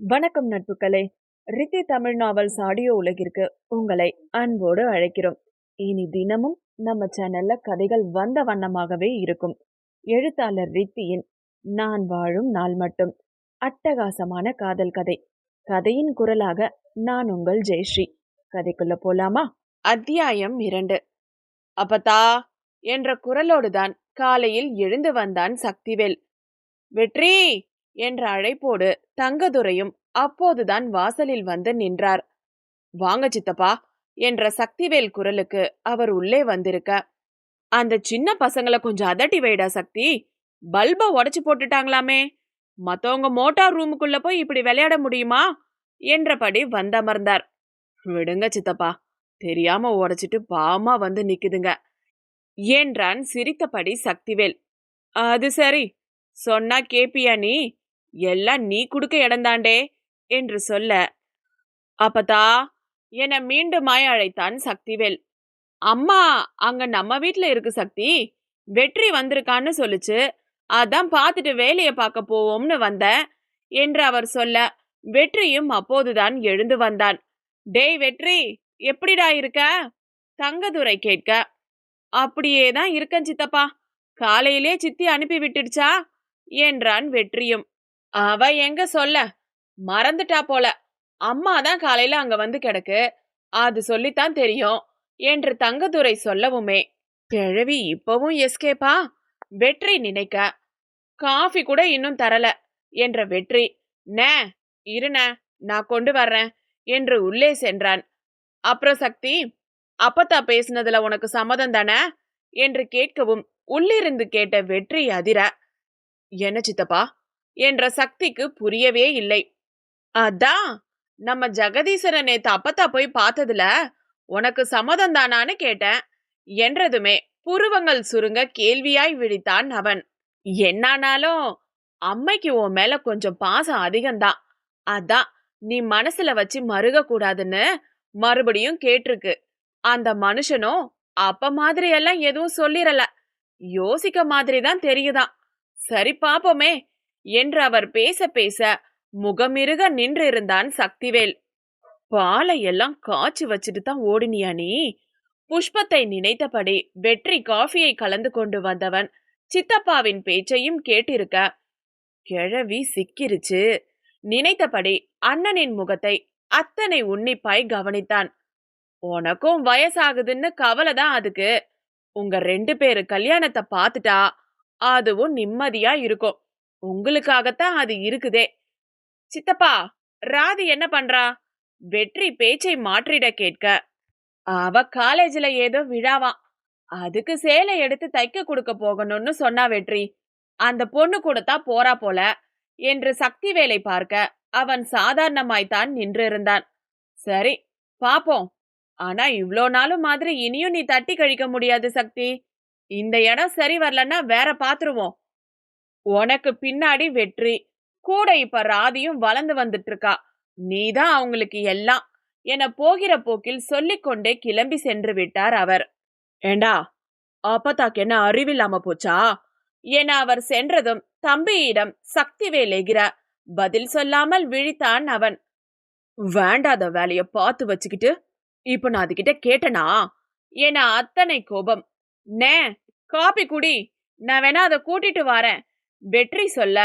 வணக்கம் நட்புகளே Riddhi Tamil novels audio உலகிற்கு உங்களை அன்போடு அழைக்கிறோம். இனி தினமும் நம்ம சேனல்ல கதைகள் வந்த வண்ணமாகவே இருக்கும். எழுத்தாளர் ரித்தியின் நான் வாழும் நாள் மட்டும். அட்டகாசமான காதல் கதை. கதையின் குரலாக நான் உங்கள் ஜெயஸ்ரீ. கதைக்குள்ள போலாமா? அத்தியாயம் இரண்டு. அப்பதா என்ற குரலோடுதான் காலையில் எழுந்து வந்தான் சக்திவேல். வெற்றி! என்ற அழைப்போடு தங்கதுரையும் அப்போதுதான் வாசலில் வந்து நின்றார். வாங்க சித்தப்பா என்ற சக்திவேல் குரலுக்கு அவர் உள்ளே வந்திருக்க அந்த சின்ன பசங்களை கொஞ்சம் அதட்டி வைடா சக்தி. பல்ப உடைச்சு போட்டுட்டாங்களாமே. மத்தவங்க மோட்டார் ரூமுக்குள்ள போய் இப்படி விளையாட முடியுமா? என்றபடி வந்தமர்ந்தார். விடுங்க சித்தப்பா தெரியாம உடைச்சிட்டு பாமா வந்து நிக்குதுங்க என்றான் சிரித்தபடி சக்திவேல். அது சரி சொன்னா கேப்பியா நீ? எல்லாம் நீ குடுக்க இடந்தாண்டே என்று சொல்ல அப்பதா என மீண்டுமாய் அழைத்தான் சக்திவேல் அம்மா அங்க நம்ம வீட்ல இருக்கு சக்தி. வெற்றி வந்திருக்கான்னு சொல்லுச்சு. அதான் பார்த்துட்டு வேலையை பார்க்க போவோம்னு வந்த என்று அவர் சொல்ல வெற்றியும் அப்போதுதான் எழுந்து வந்தான். டேய் வெற்றி எப்படிடா இருக்க? தங்கதுரை கேட்க அப்படியே தான் இருக்கன் சித்தப்பா. காலையிலே சித்தி அனுப்பி விட்டுடுச்சா? என்றான் வெற்றியும். அவ எங்க சொல்ல? மறந்துட்டா போல. அம்மா தான் காலையில அங்க வந்து கிடக்கு. அது சொல்லித்தான் தெரியும் என்று தங்கதுரை சொல்லவுமே கிழவி இப்பவும் எஸ்கேப்பா? வெற்றி நினைக்க. காஃபி கூட இன்னும் தரல. என்ற வெற்றி நே இருன நான் கொண்டு வர்றேன் என்று உள்ளே சென்றான். அப்புறம் சக்தி அப்பத்தா பேசினதுல உனக்கு சம்மதம் தானே? என்று கேட்கவும் உள்ளிருந்து கேட்ட வெற்றி அதிர என்ன சித்தப்பா? என்ற சக்திக்கு புரியவே இல்லை. அதான் நம்ம ஜெகதீசரை நேத்து அப்பத்தா போய் பார்த்ததுல உனக்கு சம்மதம் தானான்னு கேட்டேன். என்றதுமே புருவங்கள் சுருங்க கேள்வியாய் விழித்தான் அவன். என்னானாலும் அம்மைக்கு உன் மேல கொஞ்சம் பாசம் அதிகம்தான். அதான் நீ மனசுல வச்சு மருக கூடாதுன்னு மறுபடியும் கேட்டிருக்கு. அந்த மனுஷனும் அப்ப மாதிரி எல்லாம் எதுவும் சொல்லிரல. யோசிக்க மாதிரி தான் தெரியுதான். சரி பாப்போமே. என்று அவர் பேச பேச முகமிருக நின்றிருந்தான் சக்திவேல். பாலை எல்லாம் காய்ச்சி வச்சுட்டு தான் ஓடினியா நீ? புஷ்பத்தை நினைத்தபடி வெற்றி காஃபியை கலந்து கொண்டு வந்தவன் சித்தப்பாவின் பேச்சையும் கேட்டிருக்க கிழவி சிக்கிருச்சு. நினைத்தபடி அண்ணனின் முகத்தை அத்தனை உன்னிப்பாய் கவனித்தான். உனக்கும் வயசாகுதுன்னு கவலை தான் அதுக்கு. உங்க ரெண்டு பேரு கல்யாணத்தை பார்த்துட்டா அதுவும் நிம்மதியா இருக்கும். உங்களுக்காகத்தான் அது இருக்குதே. சித்தப்பா ராதி என்ன பண்றா? வெற்றி பேச்சை மாற்றிட கேட்க. அவ காலேஜ்ல ஏதோ விழாவாம் அதுக்கு சேலை எடுத்து தைக்க கொடுக்க போகணும்னு சொன்னா வெற்றி. அந்த பொண்ணு கூட தான் போறா போல என்று சக்தி வேலை பார்க்க அவன் சாதாரணமாய்த்தான் நின்றிருந்தான். சரி பாப்போம். ஆனா இவ்வளோ நாளும் மாதிரி இனியும் நீ தட்டி கழிக்க முடியாது சக்தி. இந்த இடம் சரி வரலன்னா வேற பாத்துருவோம். உனக்கு பின்னாடி வெற்றி. கூட இப்ப ராதியும் வளர்ந்து வந்துட்டு இருக்கா நீதான் அவங்களுக்கு எல்லாம் என போகிற போக்கில் சொல்லிக்கொண்டே கிளம்பி சென்று விட்டார் அவர். ஏண்டா அப்பதாக்கு என்ன அறிவில்லாம போச்சா? என அவர் சென்றதும் தம்பியிடம் சக்தி வேலைகிற பதில் சொல்லாமல் விழித்தான் அவன். வேண்டாத வேலைய பார்த்து வச்சுக்கிட்டு இப்ப நான் அதுகிட்ட கேட்டனா? என அத்தனை கோபம். நே காப்பி குடி. நான் வேணா அதை கூட்டிட்டு வரேன். வெற்றி சொல்ல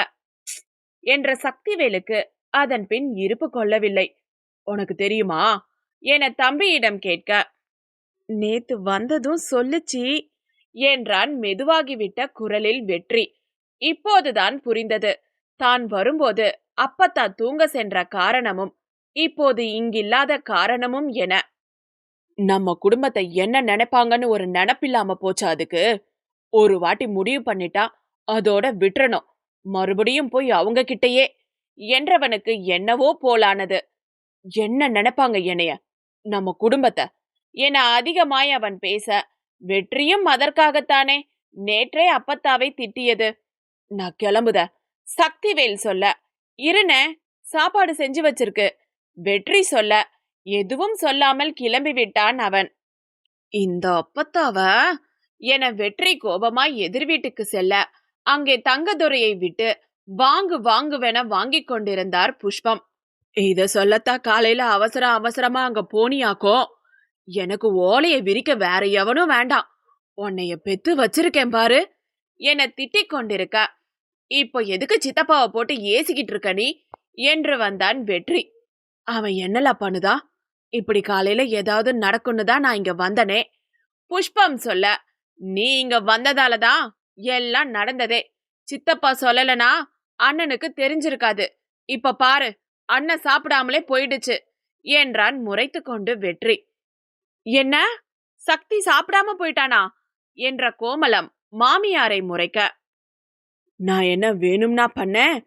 என்ற சக்திவேலுக்கு அதன் பின் இருப்பு கொள்ளவில்லை. உனக்கு தெரியுமா? என தம்பியிடம் கேட்க நேத்து வந்ததும் சொல்லுச்சி என்றான் மெதுவாகிவிட்ட குரலில் வெற்றி. இப்போதுதான் புரிந்தது. தான் வரும்போது அப்பத்தா தூங்க சென்ற காரணமும் இப்போது இங்கில்லாத காரணமும் என. நம்ம குடும்பத்தை என்ன நினைப்பாங்கன்னு ஒரு நினப்பில்லாம போச்சா அதுக்கு. ஒரு வாட்டி முடிவு பண்ணிட்டா அதோட விட்டுறணும். மறுபடியும் போய் அவங்க கிட்டயே என்றவனுக்கு என்னவோ போலானது. என்ன நினைப்பாங்க என்னைய? நம்ம குடும்பத்தை. என அதிகமாய் அவன் பேச வெற்றியும் அதற்காகத்தானே நேற்றே அப்பத்தாவை திட்டியது. நான் கிளம்புத. சக்திவேல் சொல்ல. இருன சாப்பாடு செஞ்சு வச்சிருக்கு. வெற்றி சொல்ல. எதுவும் சொல்லாமல் கிளம்பி விட்டான் அவன். இந்த அப்பத்தாவ என வெற்றி கோபமாய் எதிர் வீட்டுக்கு செல்ல அங்கே தங்கதுரையை விட்டு வாங்கு வாங்குவென வாங்கிக் கொண்டிருந்தார் புஷ்பம். இத சொல்லத்தான் காலையில அவசர அவசரமா அங்க போனியாக்கோ? எனக்கு ஓலைய விரிக்க வேற எவனும் வேண்டாம். உன்னைய பெத்து வச்சிருக்கேன் பாரு. என திட்டிக் கொண்டிருக்க. இப்போ எதுக்கு சித்தப்பாவை போட்டு ஏசிக்கிட்டு இருக்க நீ? என்று வந்தான் வெற்றி. அவன் என்னலா பண்ணுதா? இப்படி காலையில ஏதாவது நடக்கும்னு தான் நான் இங்க வந்தனே. புஷ்பம் சொல்ல நீ இங்க வந்ததால தான் எல்லாம் நடந்ததே. சித்தப்பா சொல்லலனா அண்ணனுக்கு தெரிஞ்சிருக்காது. இப்ப பாரு அண்ணன் சாப்பிடாமலே போயிடுச்சு என்றான் முறைத்து கொண்டு வெற்றி. என்ன? சக்தி சாப்பிடாம போயிட்டானா? என்ற கோமலம் மாமியாரை முறைக்க. நான் என்ன வேணும்னா பண்ணேன்?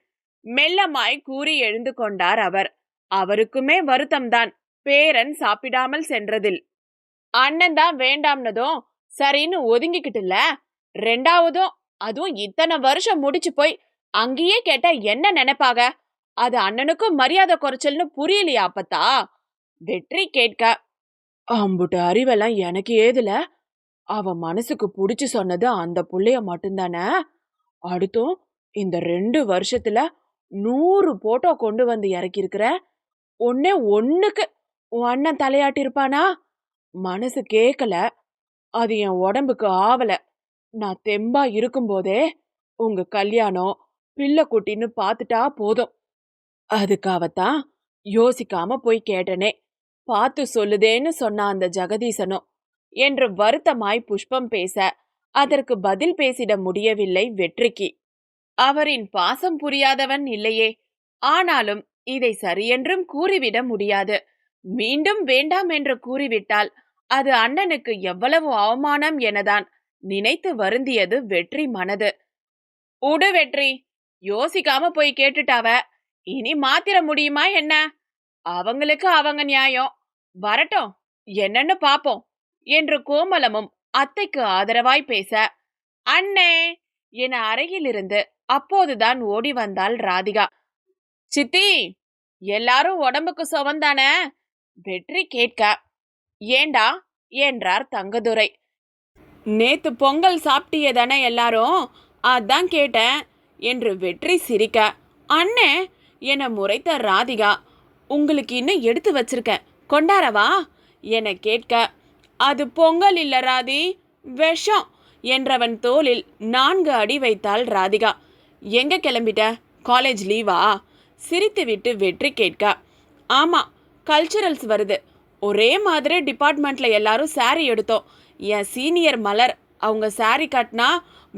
மெல்லமாய் கூறி எழுந்து கொண்டார் அவர். அவருக்குமே வருத்தம்தான் பேரன் சாப்பிடாமல் சென்றதில். அண்ணன் தான் வேண்டாம்னதும் சரின்னு ஒதுங்கிக்கிட்டுல ரெண்டாவதும் அதுவும் இத்தனை வருஷம் முடிச்சு போய் அங்கேயே கேட்டா என்ன நினைப்பாக அது அண்ணனுக்கும் மரியாதை குறைச்சல்னு புரியலையா அப்பத்தா? வெற்றி கேட்க அம்புட்டு அறிவெல்லாம் எனக்கு ஏதுல? அவ மனசுக்கு புடிச்சு சொன்னது அந்த புள்ளைய மட்டும்தானே? அடுத்தும் இந்த ரெண்டு வருஷத்துல நூறு போட்டோ கொண்டு வந்து இறக்கியிருக்கிற ஒன்னே ஒன்னுக்கு உன் அண்ணன் தலையாட்டிருப்பானா மனசு கேட்கல அது என் உடம்புக்கு ஆவல. நான் தெம்பா இருக்கும்போதே உங்க கல்யாணம் பிள்ளை குட்டின்னு பார்த்துட்டா போதும். அதுக்காகத்தான் யோசிக்காம போய் கேட்டனே. பார்த்து சொல்லுதேன்னு சொன்ன அந்த ஜெகதீசனும். என்று வருத்தமாய் புஷ்பம் பேச அதற்கு பதில் பேசிட முடியவில்லை வெற்றிக்கு. அவரின் பாசம் புரியாதவன் இல்லையே. ஆனாலும் இதை சரியென்றும் கூறிவிட முடியாது. மீண்டும் வேண்டாம் என்று கூறிவிட்டால் அது அண்ணனுக்கு எவ்வளவு அவமானம் எனதான். நினைத்து வருந்தியது வெற்றி மனது. உடு வெற்றி. யோசிக்காம போய் கேட்டுட்டாவ. இனி மாத்திர முடியுமா என்ன? அவங்களுக்கு அவங்க நியாயம். வரட்டும். என்னன்னு பாப்போம். என்று கோமலமும் அத்தைக்கு ஆதரவாய் பேச அண்ணே! என அறையிலிருந்து அப்போதுதான் ஓடி வந்தாள் ராதிகா. சித்தி எல்லாரும் உடம்புக்கு சுவந்தானே வெற்றி கேட்க. ஏண்டா? என்றார் தங்கதுரை. நேத்து பொங்கல் சாப்பிட்டியதானே எல்லாரும்? அதான் கேட்டேன் என்று வெற்றி சிரிக்க. அண்ணே என முறைத்த ராதிகா உங்களுக்கு இன்னும் எடுத்து வச்சிருக்கேன். கொண்டாரவா என கேட்க. அது பொங்கல் இல்ல ராதி விஷம் என்றவன் தோளில் நான்கு அடி வைத்தாள் ராதிகா. எங்க கிளம்பிட்ட? காலேஜ் லீவா? சிரித்துவிட்டு வெற்றி கேட்க. ஆமா கல்ச்சுரல்ஸ் வருது. ஒரே மாதிரி டிபார்ட்மெண்ட்ல எல்லாரும் சாரி எடுத்தோம். என் சீனியர் மலர். அவங்க சாரி கட்டினா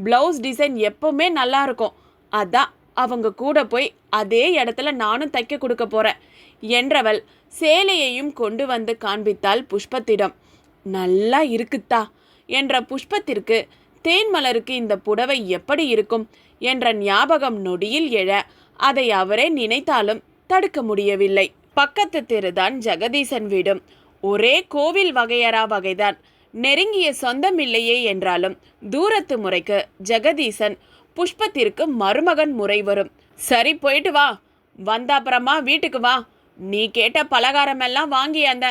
ப்ளவுஸ் டிசைன் எப்போவுமே நல்லா இருக்கும். அதான் அவங்க கூட போய் அதே இடத்துல நானும் தைக்க கொடுக்க போகிறேன் என்றவள் சேலையையும் கொண்டு வந்து காண்பித்தாள் புஷ்பத்திடம். நல்லா இருக்குத்தா என்ற புஷ்பத்திற்கு தேன் மலருக்கு இந்த புடவை எப்படி இருக்கும் என்ற ஞாபகம் நொடியில் எழ அதை அவரே நினைத்தாலும் தடுக்க முடியவில்லை. பக்கத்து தெருதான் ஜெகதீசன் வீடும். ஒரே கோவில் வகையறா வகைதான். நெருங்கிய சொந்தம் இல்லையே என்றாலும் தூரத்து முறைக்கு ஜெகதீசன் புஷ்பத்திற்கு மருமகன் முறை வரும். சரி போயிட்டு வா. வந்த அப்புறமா வீட்டுக்கு வா. நீ கேட்ட பலகாரமெல்லாம் வாங்கி அந்த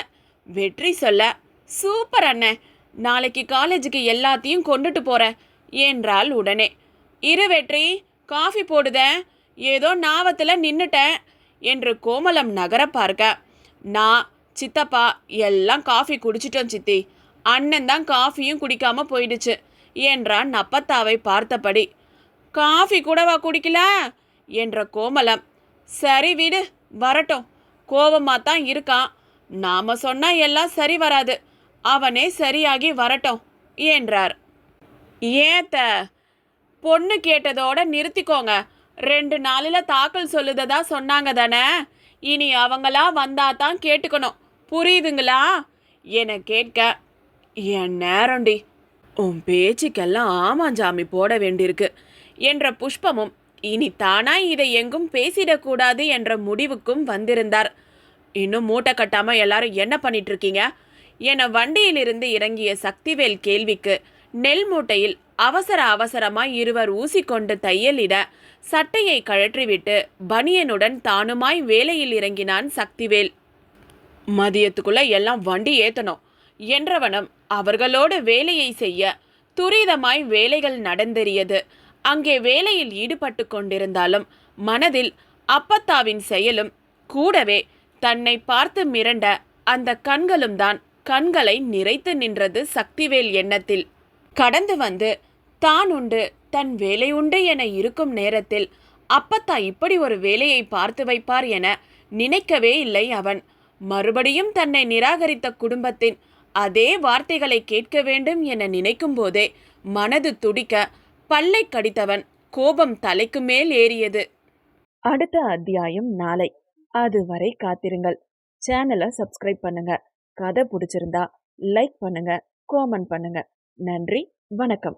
வெற்றி சொல்ல சூப்பர் அண்ணே. நாளைக்கு காலேஜுக்கு எல்லாத்தையும் கொண்டுட்டு போகிறேன் என்றாள் உடனே. இரு வெற்றி காஃபி போடுதேன் ஏதோ நாவத்தில் நின்னுட்டேன் என்று கோமலம் நகர பார்க்க நான் சித்தப்பா எல்லாம் காஃபி குடிச்சிட்டோம் சித்தி. அண்ணன் தான் காஃபியும் குடிக்காம போயிடுச்சு. என்றான் நப்பத்தாவை பார்த்தபடி. காஃபி கூடவா குடிக்கல? என்ற கோமலம். சரி விடு வரட்டும். கோபமாக தான் இருக்கான். நாம சொன்னா எல்லாம் சரி வராது. அவனே சரியாகி வரட்டும் என்றார். ஏத்த பொண்ணு கேட்டதோட நிறுத்திக்கோங்க. ரெண்டு நாளில் தாக்கல் சொல்லுததா சொன்னாங்க தானே? இனி அவங்களா வந்தா தான் கேட்டுக்கணும். புரியுதுங்களா? என கேட்க என் நேரண்டி. உன் பேச்சுக்கெல்லாம் ஆமாஞ்சாமி போட வேண்டியிருக்கு. என்ற புஷ்பமும் இனி தானா இதை எங்கும் பேசிடக்கூடாது என்ற முடிவுக்கும் வந்திருந்தார். இன்னும் மூட்டை கட்டாம எல்லாரும் என்ன பண்ணிட்டு இருக்கீங்க என வண்டியிலிருந்து இறங்கிய சக்திவேல் கேள்விக்கு நெல் மூட்டையில் அவசர அவசரமாய் இருவர் ஊசி கொண்டு தையலிட சட்டையை கழற்றிவிட்டு பனியனுடன் தானுமாய் வேலையில் இறங்கினான் சக்திவேல். மதியத்துக்குள்ள எல்லாம் வண்டி ஏத்தணும். என்றவனும் அவர்களோடு வேலையை செய்ய துரிதமாய் வேலைகள் நடந்தேறியது. அங்கே வேலையில் ஈடுபட்டு கொண்டிருந்தாலும் மனதில் அப்பத்தாவின் செயலும் கூடவே தன்னை பார்த்து மிரண்ட அந்த கண்களும் தான் கண்களை நிறைத்து நின்றது சக்திவேல் எண்ணத்தில். கடந்து வந்து தான் உண்டு தன் வேலை உண்டு என இருக்கும் நேரத்தில் அப்பத்தா இப்படி ஒரு வேலையை பார்த்து வைப்பார் என நினைக்கவே இல்லை அவன். மறுபடியும் தன்னை நிராகரித்த குடும்பத்தின் அதே வார்த்தைகளை கேட்க வேண்டும் என நினைக்கும் போதே மனது துடிக்க பல்லை கடித்தவன் கோபம் தலைக்கு மேல் ஏறியது. அடுத்த அத்தியாயம் நாளை. அதுவரை காத்திருங்கள். சேனலை சப்ஸ்கிரைப் பண்ணுங்க. கதை பிடிச்சிருந்தா லைக் பண்ணுங்க காமெண்ட் பண்ணுங்க. நன்றி வணக்கம்.